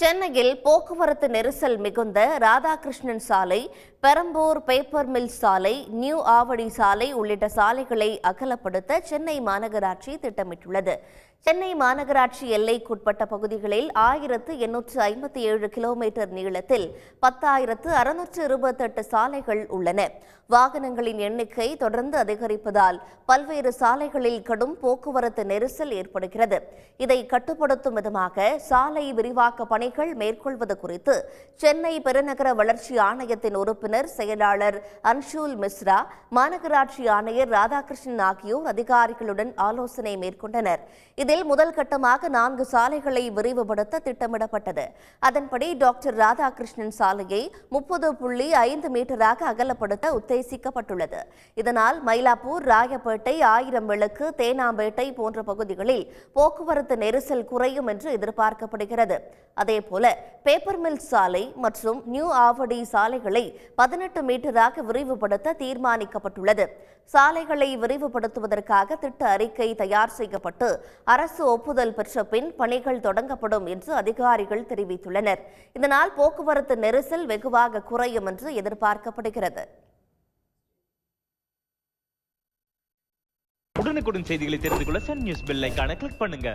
சென்னையில் போக்குவரத்து நெரிசல் மிகுந்த ராதாகிருஷ்ணன் சாலை பெரம்பூர் பேப்பர் மில் சாலை நியூ ஆவடி சாலை உள்ளிட்ட சாலைகளை அகலப்படுத்த சென்னை மாநகராட்சி திட்டமிட்டுள்ளது. சென்னை மாநகராட்சி எல்லைக்குட்பட்ட பகுதிகளில் ஆயிரத்து எண்ணூற்று ஐம்பத்தி ஏழு கிலோமீட்டர் நீளத்தில் பத்தாயிரத்து அறுநூற்று இருபத்தெட்டு சாலைகள் உள்ளன. வாகனங்களின் எண்ணிக்கை தொடர்ந்து அதிகரிப்பதால் பல்வேறு சாலைகளில் கடும் போக்குவரத்து நெரிசல் ஏற்படுகிறது. இதை கட்டுப்படுத்தும் விதமாக சாலை விரிவாக்க பணிகள் மேற்கொள்வது குறித்து சென்னை பெருநகர வளர்ச்சி ஆணையத்தின் உறுப்பினர் செயலாளர் அன்ஷூல் மிஸ்ரா மாநகராட்சி ஆணையர் ராதாகிருஷ்ணன் ஆகியோர் அதிகாரிகளுடன் ஆலோசனை மேற்கொண்டனர். இதில் முதல் கட்டமாக நான்கு சாலைகளை விரிவுபடுத்த திட்டமிடப்பட்டது. அதன்படி டாக்டர் ராதாகிருஷ்ணன் சாலையை முப்பது புள்ளி ஐந்து மீட்டராக அகலப்படுத்த உத்தேசிக்கப்பட்டுள்ளது. இதனால் மயிலாப்பூர் ராயப்பேட்டை ஆயிரம் விளக்கு தேனாம்பேட்டை போன்ற பகுதிகளில் போக்குவரத்து நெரிசல் குறையும் என்று எதிர்பார்க்கப்படுகிறது. அதே அதேபோல பேப்பர் மில் சாலை மற்றும் நியூ ஆவடி சாலைகளை பதினெட்டு மீட்டராக விரிவுபடுத்த தீர்மானிக்கப்பட்டுள்ளது. சாலைகளை விரிவுபடுத்துவதற்காக திட்ட அறிக்கை தயார் செய்யப்பட்டு அரசு ஒப்புதல் பெற்ற பின் பணிகள் தொடங்கப்படும் என்று அதிகாரிகள் தெரிவித்துள்ளனர். இதனால் போக்குவரத்து நெரிசல் வெகுவாக குறையும் என்று எதிர்பார்க்கப்படுகிறது. உடனுக்குடன் செய்திகளை தெரிந்து கொள்ள சன் நியூஸ் பெல் ஐகானை கிளிக் பண்ணுங்க.